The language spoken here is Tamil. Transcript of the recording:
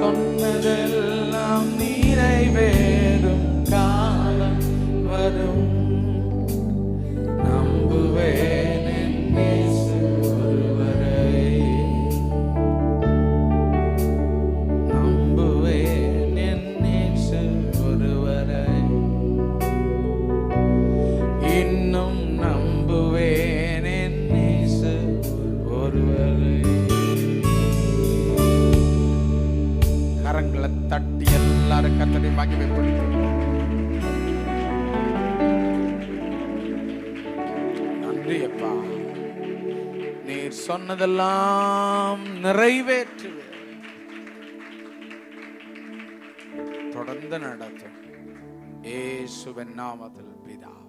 சொன்னதெல்லாம் நிறைவேறும் காலம் வரும். நம்புவேன் ஒருவரை. நம்புவேன் என்னேசு ஒருவரை. இன்னும் நம்பு கரங்களை தட்டி எல்லாரும் கத்தனை மகிமைப்படுத்தும் நன்றி அப்பா. நீர் சொன்னதெல்லாம் நிறைவேற்று. தொடர்ந்து நடத்தும். ஏசுவின் நாமத்தில் பிதா.